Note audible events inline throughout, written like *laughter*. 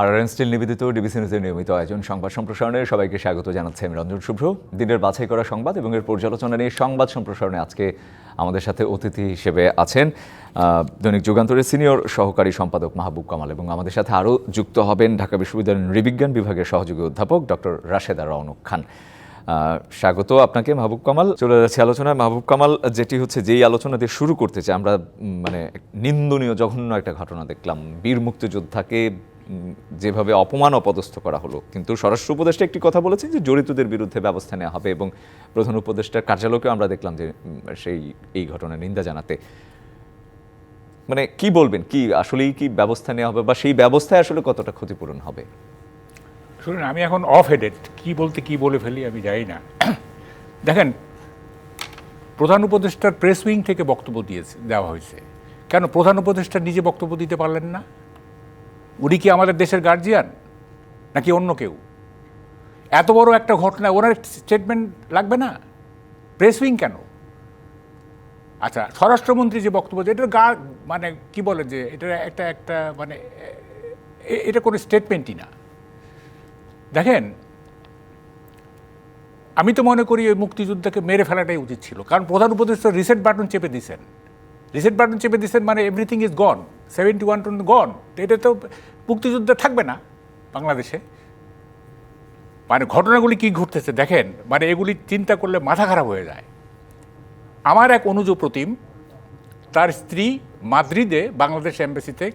আর still নিবেদিত, DBC নিউজের নিয়মিত আয়োজন সংবাদ সম্প্রসারণে সবাইকে স্বাগত জানাচ্ছি আমি রঞ্জন শুভ্র। দিনের বাছাই করা সংবাদ এবং এর পর্যালোচনা নিয়ে সংবাদ সম্প্রসারণে আজকে আমাদের সাথে অতিথি হিসেবে আছেন দৈনিক যুগান্তরের সিনিয়র সহকারী সম্পাদক মাহবুব কামাল এবং আমাদের সাথে আরও যুক্ত হবেন ঢাকা বিশ্ববিদ্যালয়ের নৃবিজ্ঞান বিভাগের সহযোগী অধ্যাপক ডক্টর রাশেদা রওনক খান। স্বাগত আপনাকে মাহবুব কামাল। চলে যাচ্ছে আলোচনায়। মাহবুব কামাল, যেটি হচ্ছে যেই আলোচনা দিয়ে শুরু করতে চাই, আমরা মানে নিন্দনীয়, জঘন্য একটা ঘটনা দেখলাম। বীর মুক্তিযোদ্ধাকে যেভাবে অপমান অপদস্থ করা হলো, কিন্তু স্বরাষ্ট্র উপদেষ্টা একটি কথা বলেছেন যে জড়িতদের বিরুদ্ধে ব্যবস্থা নেওয়া হবে এবং প্রধান উপদেষ্টার কার্যালয়কেও আমরা দেখলাম যে সেই, এই ঘটনার নিন্দা জানাতে। মানে কি বলবেন? কি, আসলেই কি ব্যবস্থা নেওয়া হবে বা সেই ব্যবস্থায় আসলে কতটা ক্ষতিপূরণ হবে? শুনুন, আমি এখন অফ হেডেড কি বলতে কি বলে ফেলি আমি জানি না। দেখেন, প্রধান উপদেষ্টার প্রেস উইং থেকে বক্তব্য দিয়েছে, দেওয়া হয়েছে। কেন? প্রধান উপদেষ্টা নিজে বক্তব্য দিতে পারলেন না। উনি কি আমাদের দেশের গার্জিয়ান নাকি অন্য কেউ? এত বড় একটা ঘটনা, ওনার স্টেটমেন্ট লাগবে না? প্রেস উইং কেন? আচ্ছা স্বরাষ্ট্রমন্ত্রী যে বক্তব্য এটা গা মানে কি বলে যে এটা একটা একটা মানে এটা কোনো স্টেটমেন্টই না। দেখেন, আমি তো মনে করি ওই মুক্তিযুদ্ধকে মেরে ফেলাটাই উচিত ছিল। কারণ প্রধান উপদেষ্টা রিসেট বাটন চেপে দিয়েছেন। রিসেট বাটন চেপে দিয়েছেন মানে everything is gone seventy one too gone এটা তো মুক্তিযুদ্ধ থাকবে না বাংলাদেশে। মানে ঘটনাগুলি কি ঘটতেছে দেখেন মানে এগুলি চিন্তা করলে মাথা খারাপ হয়ে যায়। আমার এক অনুজ প্রতিম, তার স্ত্রী মাদ্রিদে বাংলাদেশ এম্বাসিতে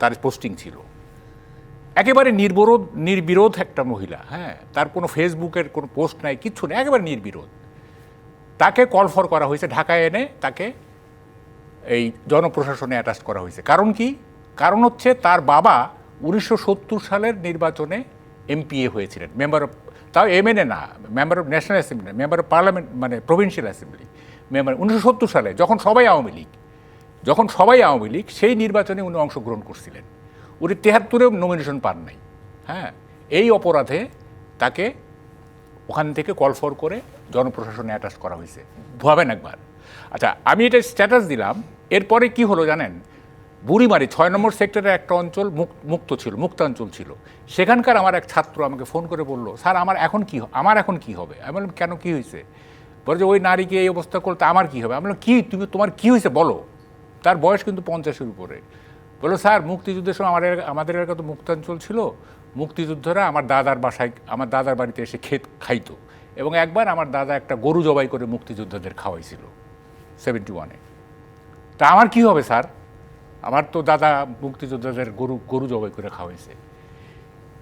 তার পোস্টিং ছিল। একেবারে নির্বরোধ, নির্বিরোধ একটা মহিলা হ্যাঁ তার কোনো ফেসবুকের কোনো পোস্ট নাই, কিচ্ছু নেই, একেবারে নির্বিরোধ। তাকে কল ফর করা হয়েছে, ঢাকায় এনে তাকে এই জনপ্রশাসনে অ্যাটাচ করা হয়েছে। কারণ কি? কারণ হচ্ছে তার বাবা উনিশশো সত্তর সালের নির্বাচনে এমপিএ হয়েছিলেন মেম্বার অফ তাও এমএনএ না member of national assembly member of parliament মানে প্রভিন্সিয়াল অ্যাসেম্বলি মেম্বার উনিশশো সত্তর সালে, যখন সবাই আওয়ামী লীগ, যখন সবাই আওয়ামী লীগ, সেই নির্বাচনে উনি অংশগ্রহণ করছিলেন। উনি তেহাত্তরেও নমিনেশন পান নাই হ্যাঁ? এই অপরাধে তাকে ওখান থেকে কল ফর করে জনপ্রশাসনে অ্যাটাচ করা হয়েছে। ভাবেন একবার। আচ্ছা আমি এটা স্ট্যাটাস দিলাম এরপরে কি হলো জানেন? বুড়িমারি ছয় নম্বর সেক্টরের একটা অঞ্চল মুক- মুক্ত ছিল, মুক্তাঞ্চল ছিল। সেখানকার আমার এক ছাত্র আমাকে ফোন করে বলল, স্যার, আমার এখন কি আমার এখন কি হবে? আমি বললাম, কেন কি হয়েছে? বলে যে, ওই নারীকে এই অবস্থা করতে আমার কি হবে? আমি বললাম, কী, তুমি, তোমার কি হয়েছে? বলো। তার বয়স কিন্তু পঞ্চাশের উপরে। বলল, স্যার, মুক্তিযুদ্ধের সময় আমাদের আমাদের এলাকা তো মুক্তাঞ্চল ছিল। মুক্তিযুদ্ধরা আমার দাদার বাসায়, আমার দাদার বাড়িতে এসে খেত খাইতো এবং একবার আমার দাদা একটা গরু জবাই করে মুক্তিযোদ্ধাদের খাওয়াইছিল সেভেন্টি ওয়ানে তা আমার কি হবে স্যার? আমার তো দাদা মুক্তিযোদ্ধাদের গরু গরু জবাই করে খাওয়াইছে।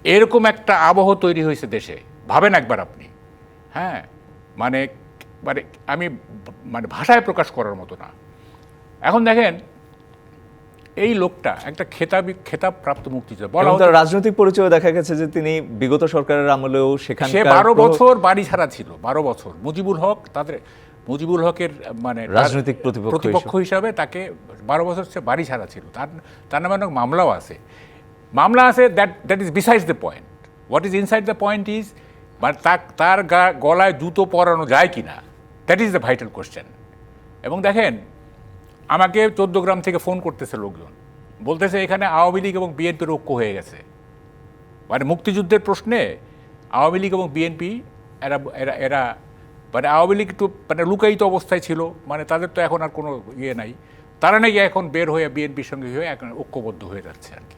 এরকম একটা আবহ তৈরি হয়েছে দেশে। ভাবেন একবার আপনি। হ্যাঁ মানে মানে আমি মানে ভাষায় প্রকাশ করার মতো না। এখন দেখেন এই লোকটা একটা খেতাবি খেতাব প্রাপ্ত মুক্তিযোদ্ধা। বলা তার রাজনৈতিক পরিচয় দেখা গেছে যে তিনি বিগত সরকারের আমলেও সে সেখানকার বারো বছর বাড়ি ছাড়া ছিল বারো বছর। মুজিবুল হক তাদের মুজিবুল হকের মানে রাজনৈতিক প্রতিপক্ষ হিসাবে। তাকে বারো বছর সে বাড়ি ছাড়া ছিল। তার তার নামে অনেক মামলাও আছে। মামলা আছে that that is besides the point what is inside the point is মানে তার গলায় জুতো পরানো যায় কি না that is the vital question এবং দেখেন আমাকে চোদ্দ গ্রাম থেকে ফোন করতেছে লোকজন। বলতেছে এখানে আওয়ামী লীগ এবং বিএনপির ঐক্য হয়ে গেছে। মানে মুক্তিযুদ্ধের প্রশ্নে আওয়ামী লীগ এবং বিএনপি এরা এরা এরা মানে আওয়ামী লীগ একটু মানে লুকায়িত অবস্থায় ছিল মানে তাদের তো এখন আর কোনো ইয়ে নাই। তারা নাকি এখন বের হয়ে বিএনপির সঙ্গে হয়ে এখন ঐক্যবদ্ধ হয়ে যাচ্ছে আর কি।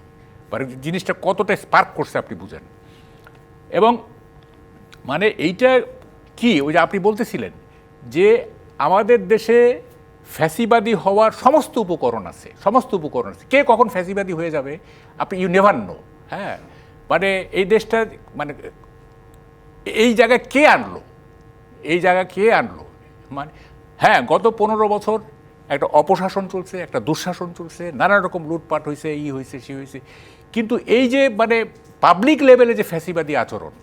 মানে জিনিসটা কতটা স্পার্ক করছে আপনি বুঝেন। এবং মানে এইটা কি, ওই যে আপনি বলতেছিলেন যে আমাদের দেশে ফ্যাসিবাদী হওয়ার সমস্ত উপকরণ আছে, সমস্ত উপকরণ আছে। কে কখন ফ্যাসিবাদী হয়ে যাবে? আপনি ইউ নেভার নো হ্যাঁ? মানে এই দেশটা মানে এই জায়গায় কে আনলো? এই জায়গা কে আনলো? মানে হ্যাঁ গত পনেরো বছর একটা অপশাসন চলছে একটা দুঃশাসন চলছে নানা রকম লুটপাট হয়েছে এই হয়েছে সে হয়েছে। কিন্তু এই যে মানে পাবলিক লেভেলে যে ফ্যাসিবাদী আচরণ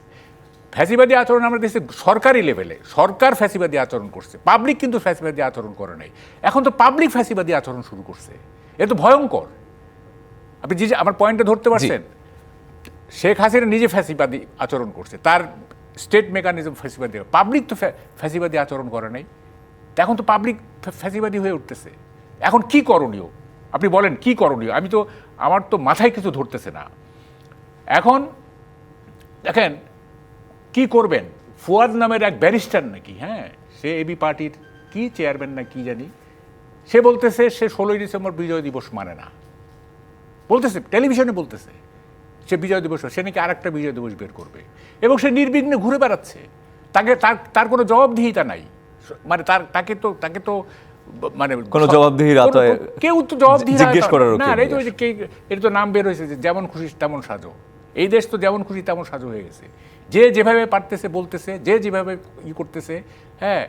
ফ্যাসিবাদী আচরণ আমরা দেখছি সরকারি লেভেলে সরকার ফ্যাসিবাদী আচরণ করছে পাবলিক কিন্তু ফ্যাসিবাদী আচরণ করে নাই। এখন তো পাবলিক ফ্যাসিবাদী আচরণ শুরু করছে এ তো ভয়ঙ্কর। আপনি যে আমার পয়েন্টটা ধরতে পারছেন? শেখ হাসিনা নিজে ফ্যাসিবাদী আচরণ করছে তার স্টেট মেকানিজম ফ্যাসিবাদী পাবলিক তো ফ্যা- ফ্যাসিবাদী আচরণ করে নাই। এখন তো পাবলিক ফ্যাসিবাদী হয়ে উঠতেছে। এখন কি করণীয়? আপনি বলেন, কি করণীয়? আমি তো, আমার তো মাথায় কিছু ধরতেছে না। এখন দেখেন, কি করবেন? ফুয়াদ নামের এক ব্যারিস্টার নাকি হ্যাঁ? সে এবি পার্টির কি চেয়ারম্যান না কি জানি। সে বলতেছে, সে ষোলোই ডিসেম্বর বিজয় দিবস মানে না। বলতেছে, টেলিভিশনে বলতেছে। সে বিজয় দিবস সে নাকি আরেকটা বিজয় দিবস বের করবে। এবং সে নির্বিঘ্নে ঘুরে বেড়াচ্ছে। তাকে তার তার কোনো জবাবদিহিতা নাই। মানে তার তাকে তো তাকে তো মানে কোনো আওতায় কেউ তো জবাবদিহি জিজ্ঞেস করারও না এই তো যে এর তো নাম বের হয়েছে যে যেমন খুশি তেমন সাজো। এই দেশ তো যেমন খুশি তেমন সাজো হয়ে গেছে। যে যেভাবে পারতেছে বলতেছে যে যেভাবে ই করতেছে হ্যাঁ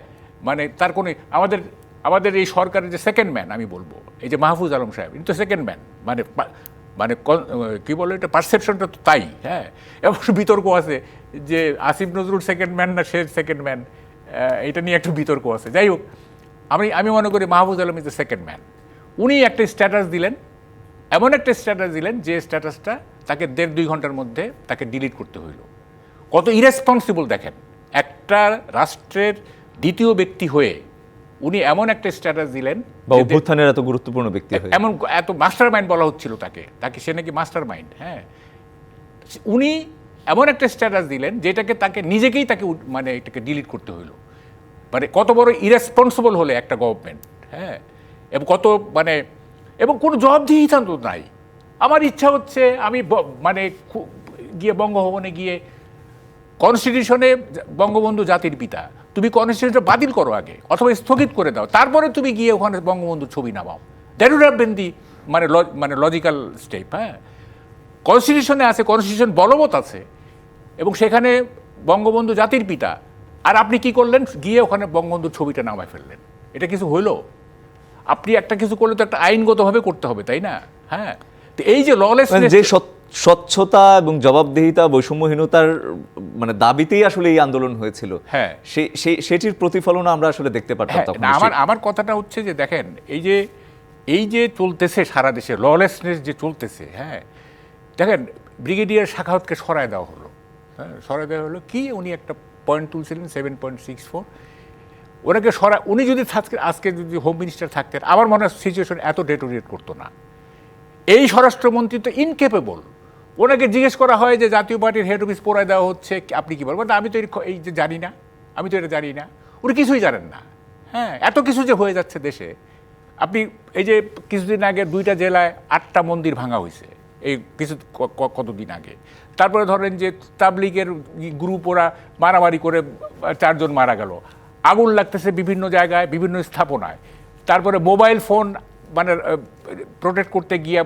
মানে তার কোনো আমাদের আমাদের এই সরকারের যে সেকেন্ড ম্যান আমি বলব এই যে মাহফুজ আলম সাহেব ইনি তো সেকেন্ড ম্যান মানে মানে কি বলে এটা পারসেপশনটা তো তাই হ্যাঁ। এবং বিতর্ক আছে যে আসিফ নজরুল সেকেন্ড ম্যান না সে সেকেন্ড ম্যান এটা নিয়ে একটু বিতর্ক আছে। যাই হোক, আমি আমি মনে করি Mahfuz Alam is the second man উনি একটা স্ট্যাটাস দিলেন, এমন একটা স্ট্যাটাস দিলেন যে স্ট্যাটাসটা তাকে দেড় দুই ঘণ্টার মধ্যে তাকে ডিলিট করতে হইল। কত ইরেসপন্সিবল দেখেন, একটা রাষ্ট্রের দ্বিতীয় ব্যক্তি হয়ে উনি এমন একটা স্ট্যাটাস দিলেন বা অভ্যুত্থানের এত গুরুত্বপূর্ণ ব্যক্তি এমন এত মাস্টার মাইন্ড বলা হচ্ছিল তাকে। তাকে সে নাকি মাস্টার মাইন্ড হ্যাঁ। উনি এমন একটা স্ট্যাটাস দিলেন যেটাকে তাকে নিজেকেই তাকে মানে এটাকে ডিলিট করতে হইল। মানে কত বড় ইরেসপন্সিবল হলে একটা গভর্নমেন্ট হ্যাঁ। এবং কত মানে এবং কোনো জবাবদিহিতা তো নাই। আমার ইচ্ছা হচ্ছে আমি মানে গিয়ে বঙ্গভবনে গিয়ে কনস্টিটিউশনে বঙ্গবন্ধু জাতির পিতা তুমি কনস্টিটিউশনটা বাতিল করো আগে, অথবা স্থগিত করে দাও। তারপরে তুমি গিয়ে ওখানে বঙ্গবন্ধুর ছবি নামাও। That would have been the মানে মানে লজিক্যাল স্টেপ হ্যাঁ? কনস্টিটিউশনে আছে কনস্টিটিউশন বলবৎ আছে, এবং সেখানে বঙ্গবন্ধু জাতির পিতা। আর আপনি কি করলেন? গিয়ে ওখানে বঙ্গবন্ধুর ছবিটা নামায় ফেললেন। এটা কিছু হইল? আপনি একটা কিছু করলে তো একটা আইনগতভাবে করতে হবে, তাই না? হ্যাঁ? তো এই যে ললেস মানে যে স্বচ্ছ- স্বচ্ছতা এবং জবাবদিহিতা বৈষম্যহীনতার মানে দাবিতেই আসলে এই আন্দোলন হয়েছিল। হ্যাঁ। সেটির প্রতিফলন আমরা আসলে দেখতে পারতাম হ্যাঁ না, আমার আমার কথাটা হচ্ছে যে দেখেন এই যে এই যে চলতেছে সারা দেশে ললেসনেস যে চলতেছে হ্যাঁ দেখেন ব্রিগেডিয়ার শাখাওয়াতকে সরায় দেওয়া হলো। হ্যাঁ সরায় দেওয়া হলো কি? উনি একটা পয়েন্ট তুলছিলেন সেভেন পয়েন্ট সিক্স ফোর ওনাকে সরা উনি যদি থাকতেন আজকে যদি হোম মিনিস্টার থাকতেন আমার মনে হয় সিচুয়েশন এত ডেটোরিয়েট করতো না। এই স্বরাষ্ট্রমন্ত্রী তো ইনকেপেবল ওনাকে জিজ্ঞেস করা হয় যে জাতীয় পার্টির হেড অফিস পড়ায় দেওয়া হচ্ছে, আপনি কি বলবেন? আমি তো এই যে জানি না, আমি তো এটা জানি না। উনি কিছুই জানেন না। হ্যাঁ এত কিছু যে হয়ে যাচ্ছে দেশে। আপনি এই যে কিছুদিন আগে দুইটা জেলায় আটটা মন্দির ভাঙা হয়েছে, এই কিছু কতদিন আগে। তারপরে ধরেন যে তাবলিগের গ্রুপ ওরা মারামারি করে চারজন মারা গেল। আগুন লাগতেছে বিভিন্ন জায়গায়, বিভিন্ন স্থাপনায়। তারপরে মোবাইল ফোন মানে প্রোটেক্ট করতে গিয়ে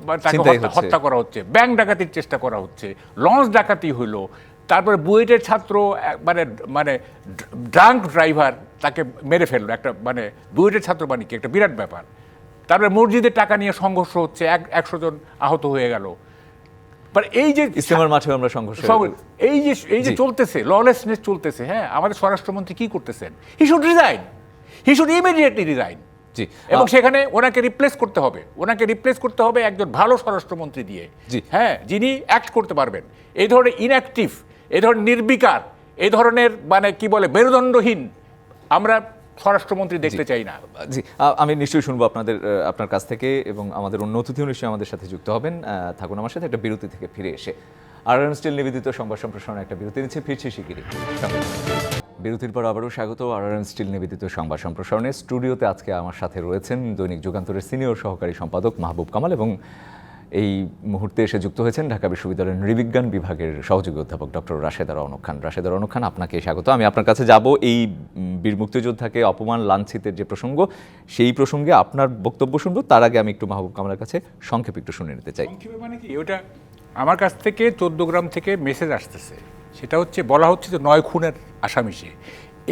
তাকে হত্যা- করা হচ্ছে ব্যাংক ডাকাতির চেষ্টা করা হচ্ছে লঞ্চ ডাকাতি হইল তারপরে বুয়েটের ছাত্র মানে মানে ড্রাঙ্ক ড্রাইভার তাকে মেরে ফেলল একটা মানে বুয়েটের ছাত্র মানে কি? একটা বিরাট ব্যাপার। তারপরে মসজিদের টাকা নিয়ে সংঘর্ষ হচ্ছে এক একশো জন আহত হয়ে গেল। মানে এই যে ইসলামের মাঠে আমরা সংঘর্ষ এই যে এই যে। চলতেছে ললেসনেস চলতেছে হ্যাঁ আমাদের স্বরাষ্ট্রমন্ত্রী কি করতেছেন? He should resign he should immediately resign জি। এবং সেখানে ওনাকে রিপ্লেস করতে হবে। ওনাকে রিপ্লেস করতে হবে একজন ভালো স্বরাষ্ট্রমন্ত্রী দিয়ে। জি। হ্যাঁ যিনি অ্যাক্ট করতে পারবেন। এই ধরনের ইনঅ্যাক্টিভ এই ধরনের নির্বিকার এই ধরনের মানে কি বলে মেরুদণ্ডহীন আমরা স্বরাষ্ট্রমন্ত্রী দেখতে চাই না। জি আমি নিশ্চয়ই শুনব আপনাদের আপনার কাছ থেকে এবং আমাদের অন্য অতিথিও নিশ্চয়ই আমাদের সাথে যুক্ত হবেন। থাকুন আমার সাথে একটা বিরতি থেকে ফিরে এসে। আর স্টিল নিবেদিত সংবাদ সম্প্রসারণে একটা বিরতি নিচ্ছে ফিরছি থাকুন। বিরতির পর আবারও স্বাগত আর স্টিল নিবেদিত সংবাদ সম্প্রসারণে। স্টুডিওতে আজকে আমার সাথে রয়েছেন দৈনিক যুগান্তরের সিনিয়র সহকারী সম্পাদক মাহবুব কামাল এবং এই মুহূর্তে এসে যুক্ত হয়েছেন ঢাকা বিশ্ববিদ্যালয়ের নৃবিজ্ঞান বিভাগের সহযোগী অধ্যাপক ডক্টর রাশেদা রৌনক খান। রাশেদা রৌনক খান, আপনাকে স্বাগত। আমি আপনার কাছে যাব এই বীর মুক্তিযোদ্ধাকে অপমান লাঞ্ছিতের যে প্রসঙ্গ, সেই প্রসঙ্গে আপনার বক্তব্য শুনব। তার আগে আমি একটু মাহবুব কামালের কাছে সংক্ষেপে একটু শুনে নিতে চাই। মানে কি? ওটা আমার কাছ থেকে চোদ্দ গ্রাম থেকে মেসেজ আসতেছে। সেটা হচ্ছে, বলা হচ্ছে যে নয় খুনের আসামি সে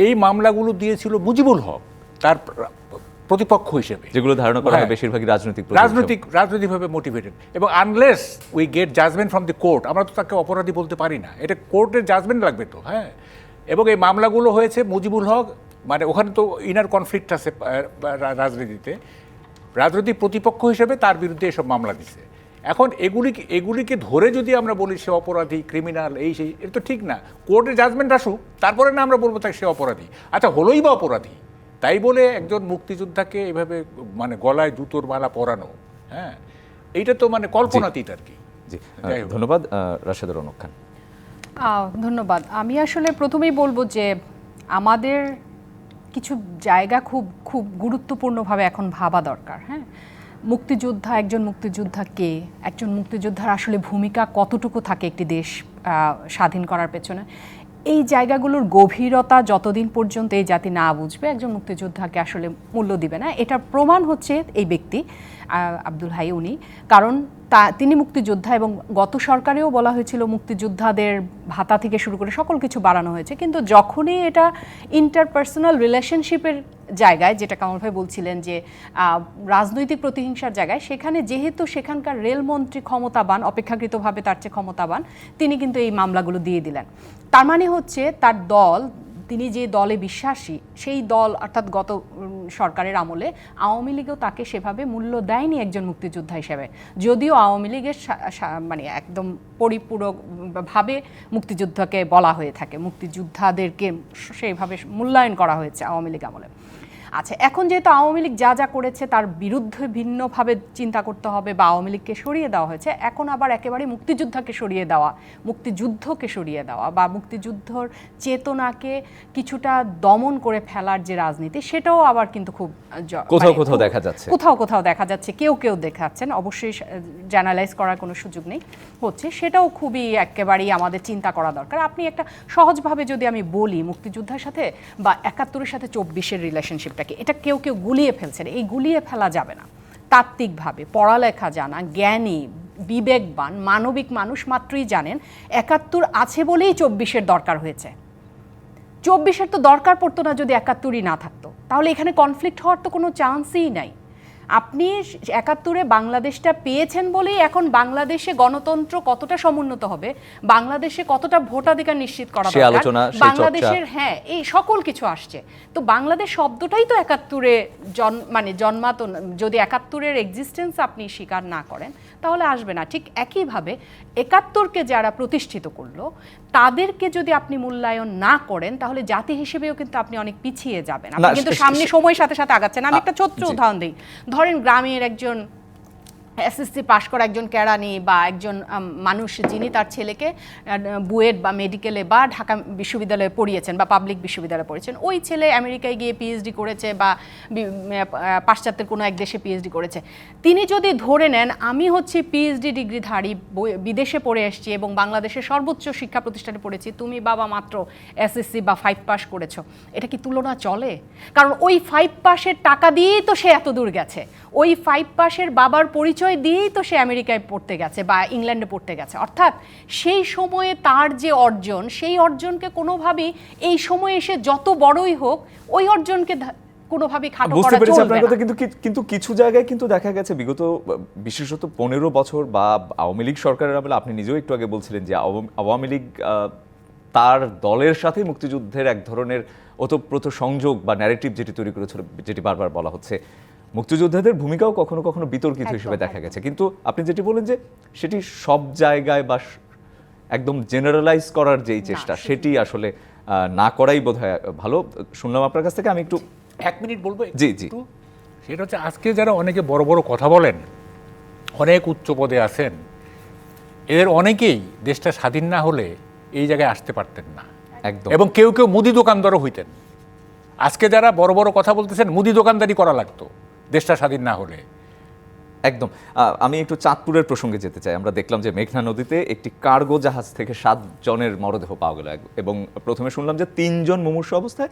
এই মামলাগুলো দিয়েছিল মুজিবুল হক তার প্রতিপক্ষ হিসেবে। যেগুলো ধারণা করা হয় হ্যাঁ। বেশিরভাগই রাজনৈতিক রাজনৈতিক রাজনৈতিকভাবে মোটিভেটেড এবং unless we get judgement from the court আমরা তো তাকে অপরাধী বলতে পারি না। এটা কোর্টের জাজমেন্ট লাগবে তো হ্যাঁ। এবং এই মামলাগুলো হয়েছে মুজিবুল হক মানে ওখানে তো ইনার কনফ্লিক্ট আছে রাজনীতিতে। রাজনৈতিক প্রতিপক্ষ হিসেবে তার বিরুদ্ধে এসব মামলা দিছে। এখন এগুলিকে এগুলিকে ধরে যদি আমরা বলি সে অপরাধী ক্রিমিনাল এই সেই এটা তো ঠিক না। কোর্টের জাজমেন্ট আসুক তারপরে না আমরা বলব তাকে সে অপরাধী। আচ্ছা হলোই বা অপরাধী। তাই বলে একজন মুক্তিযোদ্ধাকে এভাবে মানে গলায় জুতোর মালা পরানো হ্যাঁ? এইটা তো মানে কল্পনাতীত আর কি। জি। ধন্যবাদ রাশেদুর রৌনক খান ধন্যবাদ। আমি আসলে প্রথমেই বলব যে আমাদের কিছু জায়গা খুব খুব গুরুত্বপূর্ণভাবে এখন ভাবা দরকার হ্যাঁ? মুক্তিযোদ্ধা, একজন মুক্তিযোদ্ধা কে? একজন মুক্তিযোদ্ধার আসলে ভূমিকা কতটুকু থাকে একটি দেশ স্বাধীন করার পেছনে? এই জায়গাগুলোর গভীরতা যতদিন পর্যন্ত এই জাতি না বুঝবে, একজন মুক্তিযোদ্ধাকে আসলে মূল্য দিবে না। এটার প্রমাণ হচ্ছে এই ব্যক্তি আব্দুল হাই উনি। কারণ তা, তিনি মুক্তিযোদ্ধা এবং গত সরকারেও বলা হয়েছিল মুক্তিযোদ্ধাদের ভাতা থেকে শুরু করে সকল কিছু বাড়ানো হয়েছে। কিন্তু যখনই এটা ইন্টারপার্সোনাল রিলেশনশিপের জায়গায়, যেটা কামাল ভাই বলছিলেন যে রাজনৈতিক প্রতিহিংসার জায়গায়, সেখানে যেহেতু সেখানকার রেলমন্ত্রী ক্ষমতাবান, অপেক্ষাকৃতভাবে তার চেয়ে ক্ষমতাবান, তিনি কিন্তু এই মামলাগুলো দিয়ে দিলেন। তার মানে হচ্ছে তার দল, তিনি যে দলে বিশ্বাসী, সেই দল অর্থাৎ গত সরকারের আমলে আওয়ামী লীগও তাকে সেভাবে মূল্য দেয়নি একজন মুক্তিযোদ্ধা হিসেবে। যদিও আওয়ামী লীগের মানে একদম পরিপূরকভাবে মুক্তিযোদ্ধাকে বলা হয়ে থাকে, মুক্তিযোদ্ধাদেরকে সেইভাবে মূল্যায়ন করা হয়েছে আওয়ামী লীগ আমলে। আচ্ছা এখন যেহেতু আওয়ামী লীগ যা যা করেছে তার বিরুদ্ধে ভিন্নভাবে চিন্তা করতে হবে বা আওয়ামী লীগকে সরিয়ে দেওয়া হয়েছে এখন আবার একেবারে মুক্তিযোদ্ধাকে সরিয়ে দেওয়া মুক্তিযুদ্ধকে সরিয়ে দেওয়া বা মুক্তিযুদ্ধর চেতনাকে কিছুটা দমন করে ফেলার যে রাজনীতি সেটাও আবার কিন্তু খুব কোথাও মানে কোথাও দেখা যাচ্ছে। কোথাও কোথাও দেখা যাচ্ছে কেউ কেউ দেখাচ্ছেন অবশ্যই জার্নালাইজ করার কোনো সুযোগ নেই হচ্ছে সেটাও খুবই একেবারেই আমাদের চিন্তা করা দরকার আপনি একটা সহজভাবে যদি আমি বলি মুক্তিযোদ্ধার সাথে বা একাত্তরের সাথে চব্বিশের রিলেশনশিপটাকে এটা কেউ কেউ গুলিয়ে ফেলছেন। এই গুলিয়ে ফেলা যাবে না। তাত্ত্বিকভাবে পড়ালেখা জানা জ্ঞানী, বিবেকবান, মানবিক মানুষ মাত্রই জানেন, একাত্তর আছে বলেই চব্বিশের দরকার হয়েছে। চব্বিশের তো দরকার পড়তো না যদি একাত্তরই না থাকতো। তাহলে এখানে কনফ্লিক্ট হওয়ার তো কোনো চান্সই নাই। আপনি একাত্তরে বাংলাদেশটা পেয়েছেন বলেই এখন বাংলাদেশে গণতন্ত্র কতটা সমুন্নত হবে? বাংলাদেশে কতটা ভোটাধিকার নিশ্চিত করা দরকার। বাংলাদেশের হ্যাঁ এই সকল কিছু আসছে। তো বাংলাদেশ শব্দটাই তো একাত্তরে জন মানে জন্মাতো। যদি একাত্তরের এক্সিস্টেন্স আপনি স্বীকার না করেন তাহলে আসবে না। ঠিক একইভাবে একাত্তরকে যারা প্রতিষ্ঠিত করল তাদেরকে যদি আপনি মূল্যায়ন না করেন তাহলে জাতি হিসেবেও কিন্তু আপনি অনেক পিছিয়ে যাবেন। আপনি কিন্তু সামনে সময়ের সাথে সাথে আগাচ্ছেন। আমি একটা ছোট্ট উদাহরণ দিই। ধরেন গ্রামের একজন এসএসসি পাশ করা একজন কেরানি বা একজন মানুষ যিনি তার ছেলেকে বুয়েট বা মেডিকেলে বা ঢাকা বিশ্ববিদ্যালয়ে পড়িয়েছেন বা পাবলিক বিশ্ববিদ্যালয়ে পড়িয়েছেন, ওই ছেলে আমেরিকায় গিয়ে পিএইচডি করেছে বা পাশ্চাত্যের কোনো এক দেশে পিএইচডি করেছে। তিনি যদি ধরে নেন, আমি হচ্ছে পিএইচডি ডিগ্রিধারী বিদেশে পড়ে এসেছি এবং বাংলাদেশের সর্বোচ্চ শিক্ষা প্রতিষ্ঠানে পড়েছি, তুমি বাবা মাত্র এসএসসি বা ফাইভ পাস করেছ, এটা কি তুলনা চলে? কারণ ওই ফাইভ পাসের টাকা দিয়েই তো সে এত দূর গেছে। ওই ফাইভ পাসের বাবার পরিচয় দিয়েই তো সে আমেরিকায় পড়তে গেছে বা ইংল্যান্ডে পড়তে গেছে। অর্থাৎ সেই সময়ে তার যে অর্জন সেই অর্জনকে কোনোভাবেই এই সময়ে এসে যত বড়ই হোক ওই অর্জনকে ধা- খাটো করা পেরেছি চলবে আপনার কথা কিন্তু কিন্তু কিছু জায়গায় কিন্তু দেখা গেছে বিগত বিশেষত পনেরো বছর বা আওয়ামী লীগ সরকারের আমলে আপনি নিজেও একটু আগে বলছিলেন যে আওয়াম- লীগ আহ, তার দলের সাথে মুক্তিযুদ্ধের এক ধরনের ওতপ্রোত সংযোগ বা ন্যারেটিভ যেটি তৈরি করেছিল যেটি বারবার বলা হচ্ছে মুক্তিযোদ্ধাদের ভূমিকাও কখনো কখনো বিতর্কিত হিসেবে দেখা গেছে। কিন্তু আপনি যেটি বলেন যে সেটি সব জায়গায় বা একদম জেনারেলাইজ করার যেই চেষ্টা সেটি- আসলে না করাই বোধহয় ভালো। শুনলাম আপনার কাছ থেকে আমি একটু এক মিনিট বলব জি, জি। সেটা হচ্ছে আজকে যারা অনেকে বড় বড় কথা বলেন অনেক উচ্চ পদে আছেন এদের অনেকেই দেশটা স্বাধীন না হলে এই জায়গায় আসতে পারতেন না। একদম। এবং কেউ কেউ মুদি দোকানদারও হইতেন। আজকে যারা বড় বড় কথা বলতেছেন মুদি দোকানদারি করা লাগতো। দেশটা স্বাধীন না হলে। একদম। আমি একটু চাঁদপুরের প্রসঙ্গে যেতে চাই। আমরা দেখলাম যে মেঘনা নদীতে একটি কার্গো জাহাজ থেকে সাত জনের মরদেহ পাওয়া গেল। এবং প্রথমে শুনলাম যে তিনজন মুমূর্ষ অবস্থায়,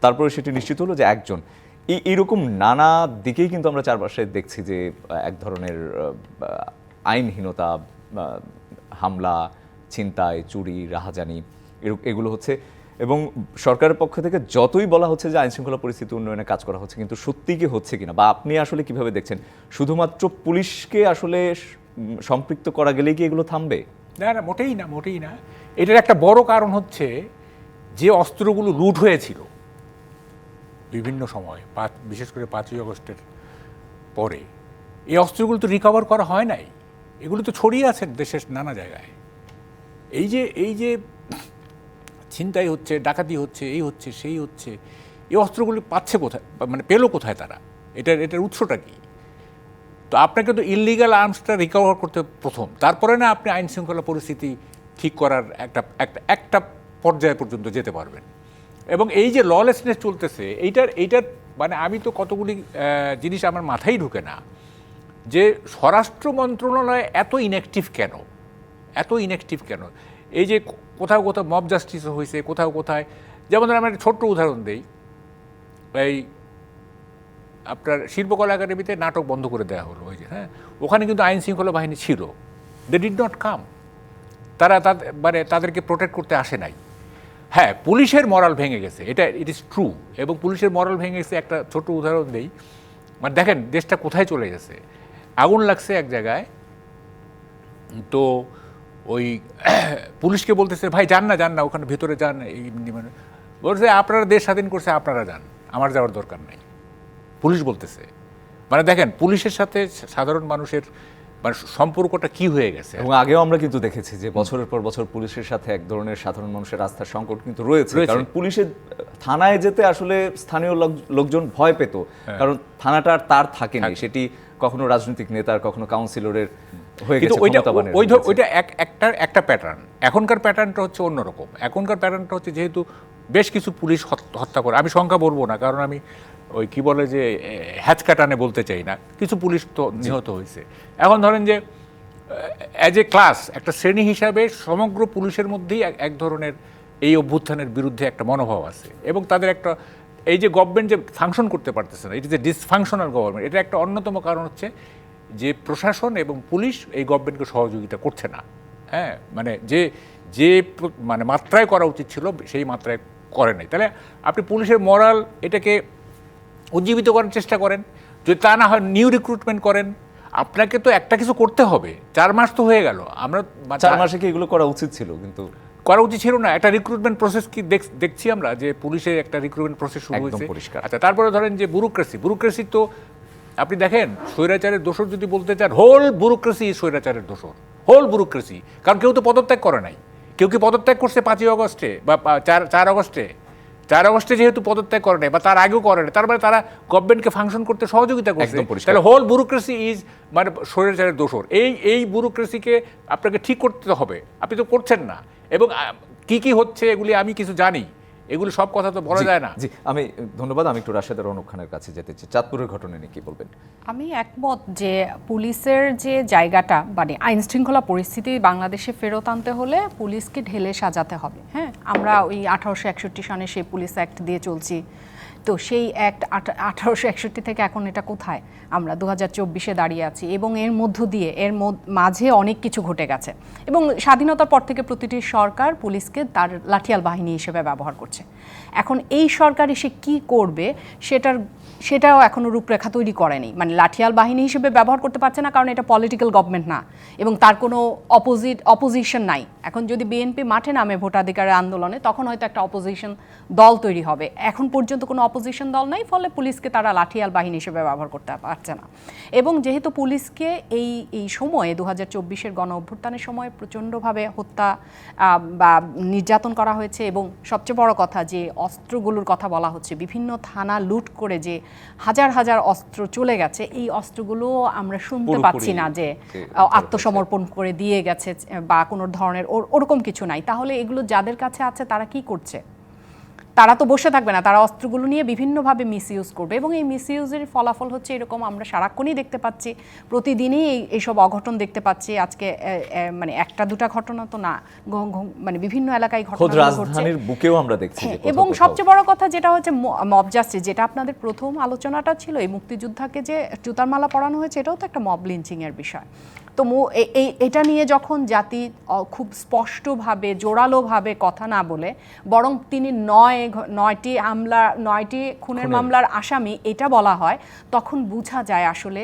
তারপরে সেটি নিশ্চিত হলো যে একজন। এই এরকম নানা দিকেই কিন্তু আমরা চারপাশে দেখছি যে এক ধরনের আইনহীনতা হামলা, ছিনতাই, চুরি, রাহাজানি এগুলো হচ্ছে এবং সরকারের পক্ষ থেকে যতই বলা হচ্ছে যে আইন শৃঙ্খলা পরিস্থিতি উন্নয়নে কাজ করা হচ্ছে, কিন্তু সত্যি কি হচ্ছে কিনা বা আপনি আসলে কীভাবে দেখছেন? শুধুমাত্র পুলিশকে আসলে সম্পৃক্ত করা গেলেই কি এগুলো থামবে? না না, মোটেই না মোটেই না। এটার একটা বড় কারণ হচ্ছে যে অস্ত্রগুলো লুট হয়েছিল বিভিন্ন সময়, পাঁচ, বিশেষ করে পাঁচই আগস্টের পরে। এই অস্ত্রগুলো তো রিকভার করা হয় নাই। এগুলো তো ছড়িয়ে আছে দেশের নানা জায়গায়। এই যে এই যে ছিনতাই হচ্ছে, ডাকাতি হচ্ছে, এই হচ্ছে, সেই হচ্ছে, এই অস্ত্রগুলি পাচ্ছে কোথায়? মানে পেল কোথায় তারা? এটার এটার উৎসটা কি? তো আপনাকে তো ইলিগাল আর্মসটা রিকভার করতে প্রথম। তারপরে না আপনি আইন শৃঙ্খলা পরিস্থিতি ঠিক করার একটা একটা একটা পর্যায় পর্যন্ত যেতে পারবেন। এবং এই যে ললেসনেস চলতেছে, এইটার এইটার মানে আমি তো কতগুলি জিনিস আমার মাথায় ঢুকে না, যে স্বরাষ্ট্র মন্ত্রণালয় এত ইনঅ্যাক্টিভ কেন? এত ইনঅ্যাক্টিভ কেন? এই যে কোথাও কোথাও মব জাস্টিস হয়েছে কোথাও কোথায়। যেমন ধরেন আমি একটা ছোট্ট উদাহরণ দিই। এই আপনার শিল্পকলা একাডেমিতে নাটক বন্ধ করে দেওয়া হলো, ওই যে হ্যাঁ? ওখানে কিন্তু আইন শৃঙ্খলা বাহিনী ছিল। দে ডিড নট কাম তারা তাদের মানে তাদেরকে প্রোটেক্ট করতে আসে নাই। হ্যাঁ পুলিশের মরাল ভেঙে গেছে। এটা ইট ইজ ট্রু এবং পুলিশের মরাল ভেঙে গেছে একটা ছোট উদাহরণ দেই। মানে দেখেন, দেশটা কোথায় চলে গেছে? আগুন লাগছে এক জায়গায়। তো ওই *coughs* পুলিশকে বলতেছে ভাই যান না যান না ওখানে ভেতরে যান এই মানে। বলছে আপনারা দেশ স্বাধীন করছে আপনারা যান আমার যাওয়ার দরকার নাই। পুলিশ বলতেছে মানে দেখেন পুলিশের সাথে সাধারণ মানুষের মানে সম্পর্কটা কি হয়ে গেছে? এবং আগেও আমরা কিন্তু দেখেছি যে বছরের পর বছর পুলিশের সাথে এক ধরনের সাধারণ মানুষের আস্থার সংকট কিন্তু রয়েছে। কারণ পুলিশের থানায় যেতে আসলে স্থানীয় লোক- লোকজন ভয় পেত। হ্যাঁ। কারণ থানাটা আর তার থাকেনি সেটি কখনো রাজনৈতিক নেতার কখনো কাউন্সিলরের কিন্তু ওইটা ওই ওইটা এক একটা একটা প্যাটার্ন এখনকার প্যাটার্নটা হচ্ছে অন্যরকম। এখনকার প্যাটার্নটা হচ্ছে যেহেতু বেশ কিছু পুলিশ হত্যা করে। আমি সংখ্যা বলব না কারণ আমি ওই কি বলে যে হ্যাচকাটানে বলতে চাই না। কিছু পুলিশ তো নিহত হয়েছে। এখন ধরেন যে অ্যাজ এ ক্লাস একটা শ্রেণি হিসাবে সমগ্র পুলিশের মধ্যেই এক- এক ধরনের এই অভ্যুত্থানের বিরুদ্ধে একটা মনোভাব আছে। এবং তাদের একটা এই যে গভর্নমেন্ট যে ফাংশন করতে পারতেছে না এটি যে ডিসফাংশনাল গভর্নমেন্ট এটা একটা অন্যতম কারণ হচ্ছে যে প্রশাসন এবং পুলিশ এই গভর্নমেন্টকে সহযোগিতা করছে না। হ্যাঁ মানে যে যে মানে মাত্রায় করা উচিত ছিল সেই মাত্রায় করে নাই। তাহলে আপনি পুলিশের মরাল এটাকে উজ্জীবিত করার চেষ্টা করেন। যদি তা না হয় নিউ রিক্রুটমেন্ট করেন। আপনাকে তো একটা কিছু করতে হবে। চার মাস তো হয়ে গেল। আমরা চার মাসে কি এগুলো করা উচিত ছিল কিন্তু? করা উচিত ছিল না। একটা রিক্রুটমেন্ট প্রসেস কি দেখ- দেখছি আমরা যে পুলিশের একটা রিক্রুটমেন্ট প্রসেস শুরু হয়েছে। পরিষ্কার। আচ্ছা তারপরে ধরেন যে ব্যুরোক্রেসি ব্যুরোক্রেসি তো আপনি দেখেন স্বৈরাচারের দোষর যদি বলতে চান হোল ব্যুরোক্রেসি স্বৈরাচারের দোষর। হোল ব্যুরোক্রেসি কারণ কেউ তো পদত্যাগ করে নাই। কেউ কি পদত্যাগ করছে পাঁচই অগস্টে বা চার চার অগস্টে চার অগস্টে যেহেতু পদত্যাগ করে নাই বা তার আগেও করে নাই তার মানে তারা গভর্নমেন্টকে ফাংশন করতে সহযোগিতা করছে। তাহলে হোল ব্যুরোক্রেসি ইজ মানে স্বৈরাচারের দোষর। এই এই ব্যুরোক্রেসিকে আপনাকে ঠিক করতে হবে। আপনি তো করছেন না। এবং কি কি হচ্ছে এগুলি আমি কিছু জানি। এগুলি সব কথা তো বলা যায় না। জি আমি ধন্যবাদ। আমি একটু রাশেদার অনুপ খানের কাছে যেতে চাই। চাঁদপুরের ঘটনা নিয়ে কি বলবেন? আমি একমত যে পুলিশের যে জায়গাটা মানে আইন শৃঙ্খলা পরিস্থিতি বাংলাদেশে ফেরত আনতে হলে পুলিশকে ঢেলে সাজাতে হবে। হ্যাঁ আমরা ওই আঠারোশো একষট্টি সনে সেই পুলিশ অ্যাক্ট দিয়ে চলছি। তো সেই অ্যাক্ট আঠারোশো একষট্টি থেকে এখন এটা কোথায়? আমরা দু হাজার চব্বিশে দাঁড়িয়ে আছি এবং এর মধ্য দিয়ে, এর মাঝে অনেক কিছু ঘটে গেছে। এবং স্বাধীনতার পর থেকে প্রতিটি সরকার পুলিশকে তার লাঠিয়াল বাহিনী হিসেবে ব্যবহার করছে। এখন এই সরকার এসে কি করবে, সেটার সেটাও এখনও রূপরেখা তৈরি করেনি। মানে লাঠিয়াল বাহিনী হিসেবে ব্যবহার করতে পারছে না, কারণ এটা পলিটিক্যাল গভর্নমেন্ট না। এবং তার কোনো অপোজিট অপোজিশন নাই। এখন যদি বিএনপি মাঠে নামে ভোটাধিকারের আন্দোলনে, তখন হয়তো একটা অপোজিশন দল তৈরি হবে। এখন পর্যন্ত কোনো অপোজিশন দল নাই, ফলে পুলিশকে তারা লাঠিয়াল বাহিনী হিসেবে ব্যবহার করতে পারছে না। এবং যেহেতু পুলিশকে এই এই সময়ে দু হাজার চব্বিশের গণ অভ্যুত্থানের সময় প্রচণ্ডভাবে হত্যা বা নির্যাতন করা হয়েছে এবং সবচেয়ে বড় কথা যে অস্ত্রগুলোর কথা বলা হচ্ছে, বিভিন্ন থানা লুট করে যে হাজার হাজার অস্ত্র চলে গেছে। এই অস্ত্রগুলো আমরা শুনতে পাচ্ছি না যে আত্মসমর্পণ করে দিয়ে গেছে বা কোনো ধরনের ওর- ওরকম কিছু নাই। তাহলে এগুলো যাদের কাছে আছে তারা কি করছে? তারা তো বসে থাকবে না তারা অস্ত্রগুলো নিয়ে বিভিন্নভাবে মিসইউজ করবে এবং এই মিসইউজের ফলাফল হচ্ছে এরকম আমরা সারাক্ষণই দেখতে পাচ্ছি প্রতিদিনই এই এইসব অঘটন দেখতে পাচ্ছি আজকে মানে একটা দুটা ঘটনা তো না মানে বিভিন্ন এলাকায় ঘটনা রাজধানীর বুকেও আমরা দেখছি হ্যাঁ, এবং সবচেয়ে বড় কথা যেটা হচ্ছে মব জাস্টিস যেটা আপনাদের প্রথম আলোচনাটা ছিল এই মুক্তিযোদ্ধাকে যে জুতার মালা পরানো হয়েছে এটাও তো একটা মব লিঞ্চিং এর বিষয়। তো মু- এই এটা নিয়ে যখন জাতি খুব স্পষ্টভাবে জোরালোভাবে কথা না বলে বরং তিনি নয় নয়টি হামলা নয়টি খুনের। মামলার আসামি এটা বলা হয় তখন বোঝা যায় আসলে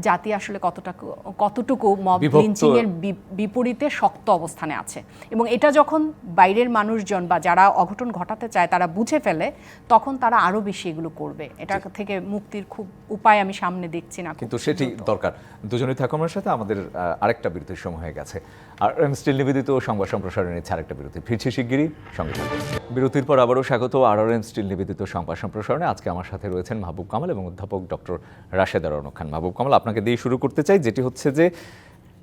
জাতি আসলে কতটা কতটুকু মব বিভক্ত- লিঞ্চিং এর বিপরীতে শক্ত অবস্থানে আছে। এবং এটা যখন বাইরের মানুষজন বা যারা অঘটন ঘটাতে চায় তারা বুঝে ফেলে তখন তারা আরও বেশি এগুলো করবে। এটা থেকে মুক্তির খুব উপায় আমি সামনে দেখছি না কিন্তু সেটি দরকার। দুজনেই থাকো আমার সাথে আমাদের আরেকটা বিরতির সময় হয়ে গেছে। আর এম স্টিল নিবেদিত সংবাদ সম্প্রসারণের ছাড় একটা বিরতি। ফিরছি শিগগিরই সঙ্গে বিরতির পর আবারও স্বাগত আর আর এম স্টিল নিবেদিত সংবাদ সম্প্রসারণে। আজকে আমার সাথে রয়েছেন মাহবুব কামাল এবং অধ্যাপক ডক্টর রাশেদা রনক খান মাহবুব কামাল আপনাকে দিয়ে শুরু করতে চাই, যেটি হচ্ছে যে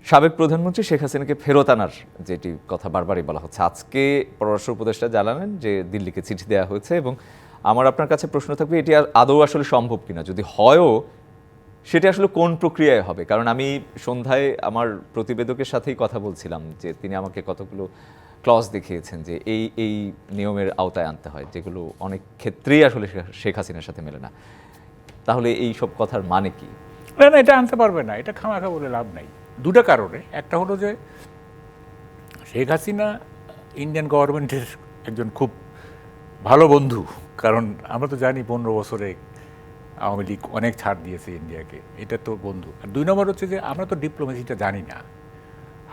সাবেক প্রধানমন্ত্রী শেখ হাসিনাকে ফেরত আনার যেটি কথা বারবারই বলা হচ্ছে। আজকে পররাষ্ট্র উপদেষ্টা জানালেন যে দিল্লিকে চিঠি দেওয়া হয়েছে এবং আমার আপনার কাছে প্রশ্ন থাকবে, এটি আর আদৌ আসলে সম্ভব কিনা? যদি হয়ও, সেটা আসলে কোন প্রক্রিয়ায় হবে? কারণ আমি সন্ধ্যায় আমার প্রতিবেদকের সাথেই কথা বলছিলাম যে তিনি আমাকে কতগুলো ক্লজ দেখিয়েছেন যে এই এই নিয়মের আওতায় আনতে হয়, যেগুলো অনেক ক্ষেত্রেই আসলে শেখ- হাসিনার সাথে মেলে না। তাহলে এই সব কথার মানে কি? না না, এটা আনতে পারবে না, এটা খামাখা বলে লাভ নাই। দুটো কারণে, একটা হলো যে শেখ হাসিনা ইন্ডিয়ান গভর্নমেন্টের একজন খুব ভালো বন্ধু, কারণ আমরা তো জানি পনেরো বছরে আওয়ামী লীগ অনেক ছাড় দিয়েছে ইন্ডিয়াকে এটা তো বন্ধু। আর দুই নম্বর হচ্ছে যে আমরা তো ডিপ্লোমেসিটা জানি না।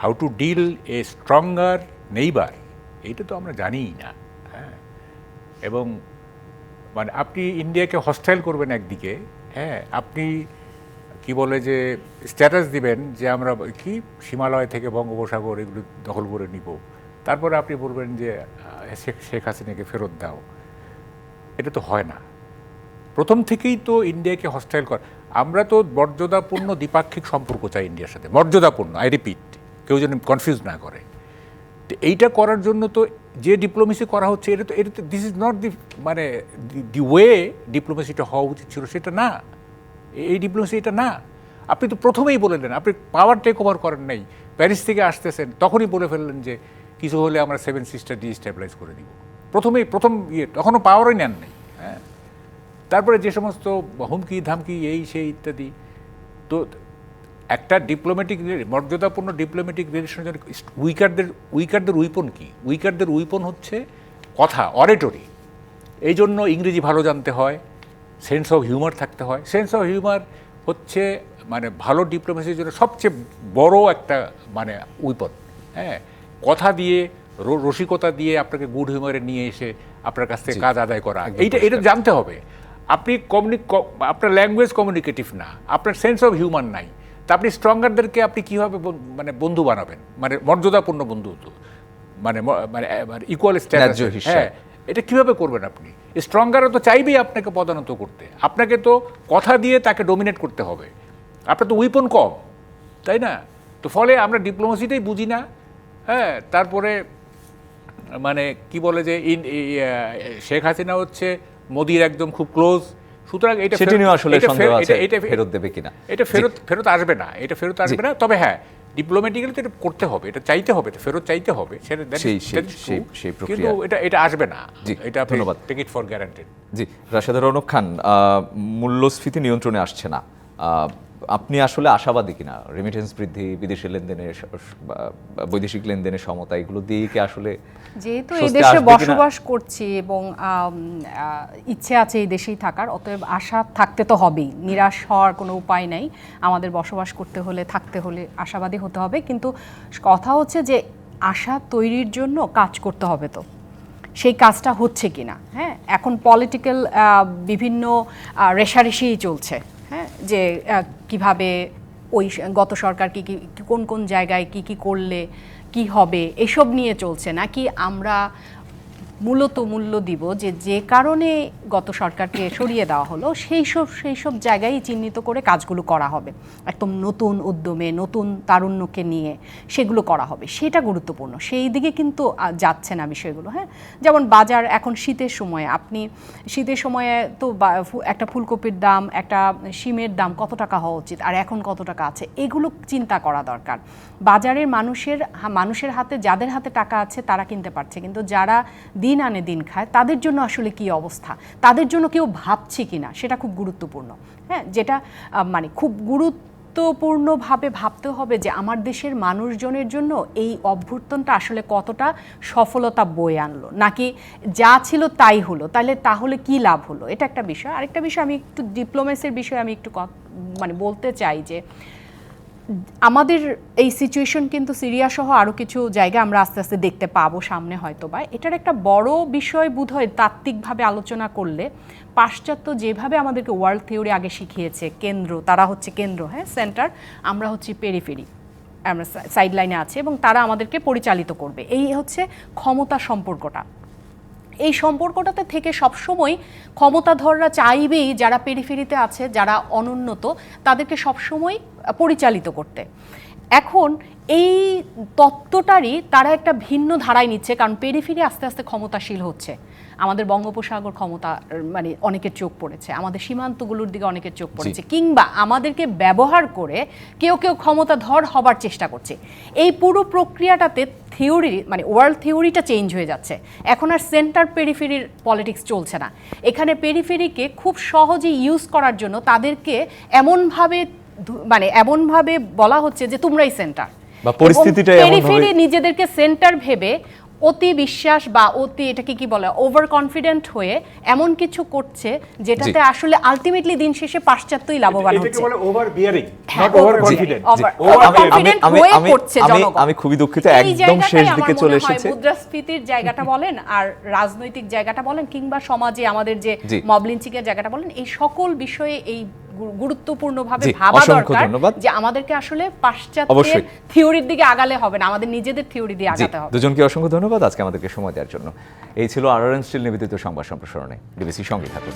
How to deal a stronger neighbour এইটা তো আমরা জানিই না হ্যাঁ। এবং মানে আপনি ইন্ডিয়াকে হস্টাইল করবেন একদিকে হ্যাঁ আপনি কি বলে যে স্ট্যাটাস দিবেন যে আমরা কি হিমালয় থেকে বঙ্গোপসাগর এগুলো দখল করে নিব। তারপরে আপনি বলবেন যে শেখ হাসিনাকে ফেরত দাও। এটা তো হয় না। প্রথম থেকেই তো ইন্ডিয়াকে হস্টাইল কর, আমরা তো মর্যাদাপূর্ণ দ্বিপাক্ষিক সম্পর্ক চাই ইন্ডিয়ার সাথে, মর্যাদাপূর্ণ আই রিপিট কেউ যেন কনফিউজ না করে। তো এইটা করার জন্য তো যে ডিপ্লোমেসি করা হচ্ছে, এটা তো এটা তো দিস ইজ নট দি মানে দি ওয়ে ডিপ্লোমেসিটা হওয়া উচিত ছিল, সেটা না। এই ডিপ্লোমেসি এটা না। আপনি তো প্রথমেই বলে দেন, আপনি পাওয়ার টেক ওভার করেন নাই, প্যারিস থেকে আসতেছেন, তখনই বলে ফেললেন যে কিছু হলে আমরা সেভেন সিস্টার ডিস্টেবিলাইজ করে দিব। প্রথমেই, প্রথম ইয়ে তখনও পাওয়ারই নেন নাই হ্যাঁ। তারপরে যে সমস্ত হুমকি, ধামকি, এই, সেই, ইত্যাদি, তো একটা ডিপ্লোম্যাটিক মর্যাদাপূর্ণ ডিপ্লোম্যাটিক রিলেশনের জন্য উইকারদের উইকারদের উইপন কি? উইকারদের উইপন হচ্ছে কথা অরেটরি এই জন্য ইংরেজি ভালো জানতে হয়। সেন্স অফ হিউমার থাকতে হয়। সেন্স অফ হিউমার হচ্ছে মানে ভালো ডিপ্লোমেসির জন্য সবচেয়ে বড় একটা মানে উইপন হ্যাঁ কথা দিয়ে রসিকতা দিয়ে আপনাকে গুড হিউমারে নিয়ে এসে আপনার কাছ থেকে কাজ আদায় করা। এইটা এটা জানতে হবে। আপনি কমিউনিক আপনার ল্যাঙ্গুয়েজ কমিউনিকেটিভ না। আপনার সেন্স অফ হিউমার নাই। তা আপনি স্ট্রঙ্গারদেরকে আপনি কীভাবে মানে বন্ধু বানাবেন? মানে মর্যাদাপূর্ণ বন্ধু মানে মানে ইকুয়াল স্ট্যাটাস হ্যাঁ এটা কীভাবে করবেন আপনি? স্ট্রঙ্গারও তো চাইবেই আপনাকে পদানত করতে। আপনাকে তো কথা দিয়ে তাকে ডোমিনেট করতে হবে। আপনার তো উইপন কম তাই না? তো ফলে আমরা ডিপ্লোমেসিটাই বুঝি না হ্যাঁ? তারপরে মানে কি বলে যে ইন শেখ হাসিনা হচ্ছে মোদির একদম খুব ক্লোজ সুতরাং এটা সেটি নিয়ে আসলে এটা- ফেরত দেবে কিনা? এটা ফেরত ফেরত আসবে না এটা ফেরত আসবে না। তবে হ্যাঁ ডিপ্লোম্যাটিক্যালি তো এটা করতে হবে এটা চাইতে হবে এটা ফেরত চাইতে হবে সেটা। কিন্তু এটা এটা আসবে না জি, এটা ধন্যবাদ। টেক ইট ফর গ্যারান্টেড জি রাশেদা রৌনক খান আহ, মূল্যস্ফীতি নিয়ন্ত্রণে আসছে না আহ, আপনি আসলে আশাবাদী কিনা? রেমিটেন্স বৃদ্ধি বিদেশি বা বৈদেশিক লেনদেনের সমতা এগুলো দিয়ে কি আসলে যেহেতু এই দেশে বসবাস করছি এবং ইচ্ছে আছে এই দেশেই থাকার অতএব আশা থাকতে তো হবেই। নিরাশ হওয়ার কোনো উপায় নাই। আমাদের বসবাস করতে হলে থাকতে হলে আশাবাদী হতে হবে। কিন্তু কথা হচ্ছে যে আশা তৈরির জন্য কাজ করতে হবে তো। সেই কাজটা হচ্ছে কিনা? হ্যাঁ? এখন পলিটিক্যাল বিভিন্ন রেষারেষিই চলছে। যে কীভাবে ওই গত সরকার কি- কোন কোন জায়গায় কি কি করলে কি হবে, এসব নিয়ে চলছে। নাকি আমরা মূলত মূল্য দিব যে যে কারণে গত সরকারকে সরিয়ে দেওয়া হলো, সেই সব সেই সব জায়গায় চিহ্নিত করে কাজগুলো করা হবে। একদম নতুন উদ্যমে, নতুন তারুণ্যকে নিয়ে সেগুলো করা হবে। সেটা গুরুত্বপূর্ণ। সেই দিকে কিন্তু যাচ্ছে না বিষয়গুলো হ্যাঁ? যেমন বাজার, এখন শীতের সময়ে আপনি, শীতের সময়ে তো একটা ফুলকপির দাম, একটা শিমের দাম কত টাকা হওয়া উচিত? আর এখন কত টাকা আছে? এগুলো চিন্তা করা দরকার। বাজারের মানুষের মানুষের হাতে, যাদের হাতে টাকা আছে, তারা কিনতে পারছে। কিন্তু যারা দিন আনে দিন খায়, তাদের জন্য আসলে কি অবস্থা? তাদের জন্য কেউ ভাবছে কিনা? সেটা খুব গুরুত্বপূর্ণ। হ্যাঁ যেটা মানে খুব গুরুত্বপূর্ণভাবে ভাবতে হবে যে আমার দেশের মানুষজনের জন্য এই অভ্যর্থনটা আসলে কতটা সফলতা বয়ে আনলো। নাকি যা ছিল তাই হলো তাহলে তাহলে কি লাভ হলো? এটা একটা বিষয়। আরেকটা বিষয় আমি একটু ডিপ্লোমেসির বিষয়ে আমি একটু মানে বলতে চাই যে আমাদের এই সিচুয়েশন কিন্তু সিরিয়া সহ আরও কিছু জায়গা আমরা আস্তে আস্তে দেখতে পাবো সামনে হয়তো বা এটার একটা বড় বিষয় বোধ হয় তাত্ত্বিকভাবে আলোচনা করলে পাশ্চাত্য যেভাবে আমাদেরকে ওয়ার্ল্ড থিওরি আগে শিখিয়েছে, কেন্দ্র, তারা হচ্ছে কেন্দ্র হ্যাঁ সেন্টার আমরা হচ্ছি পেরিফেরি আমরা সাইড লাইনে আছে এবং তারা আমাদেরকে পরিচালিত করবে। এই হচ্ছে ক্ষমতা সম্পর্কটা। এই সম্পর্কটাতে থেকে সবসময় ক্ষমতাধররা চাইবেই যারা পেরিফেরিতে আছে, যারা অনুন্নত, তাদেরকে সবসময় পরিচালিত করতে। এখন এই তত্ত্বটারই তারা একটা ভিন্ন ধারায় নিচ্ছে কারণ পেরিফেরি আস্তে আস্তে ক্ষমতাশীল হচ্ছে। আমাদের বঙ্গোপসাগর ক্ষমতা মানে অনেকের চোখ পড়েছে আমাদের সীমান্তগুলোর দিকে অনেকের চোখ পড়েছে কিংবা আমাদেরকে ব্যবহার করে কেউ কেউ ক্ষমতা ধর হবার চেষ্টা করছে। এই পুরো প্রক্রিয়াটাতে থিওরি মানে ওয়ার্ল্ড থিওরিটা চেঞ্জ হয়ে যাচ্ছে। এখন আর সেন্টার পেরিফেরির পলিটিক্স চলছে না। এখানে পেরিফেরিকে খুব সহজে ইউজ করার জন্য তাদেরকে এমনভাবে মানে এমনভাবে বলা হচ্ছে যে তোমরাই সেন্টার বা এমনভাবে- নিজেদেরকে সেন্টার ভেবে অতি বিশ্বাস বা অতি এটাকে কি বলে ওভার কনফিডেন্ট হয়ে এমন কিছু করছে যেটাতে আসলে আলটিমেটলি দিন শেষে পাশ্চাত্যই লাভবান এটাকে হচ্ছে বলে overbearing not overconfident আমি- আমি- হয়ে আমি- করছে জনগণ। আমি খুবই দুঃখিত, একদম শেষ দিকে চলে এসেছে। মুদ্রাস্ফীতির জায়গাটা বলেন আর রাজনৈতিক জায়গাটা বলেন কিংবা সমাজে আমাদের যে। মব লিঞ্চিংয়ের জায়গাটা বলেন এই সকল বিষয়ে এই গুরুত্বপূর্ণভাবে ভাবা দরকার। যে আমাদেরকে আসলে পাশ্চাত্যের থিওরির দিকে আগালে হবে না আমাদের নিজেদের থিওরি দিয়ে আগাতে হবে দুজনকে অসংখ্য ধন্যবাদ আজকে আমাদেরকে সময় দেওয়ার জন্য। এই ছিল আর স্টিল নিবেদিত সংবাদ সম্প্রসারণে। ডিবিসি সঙ্গে থাকুন।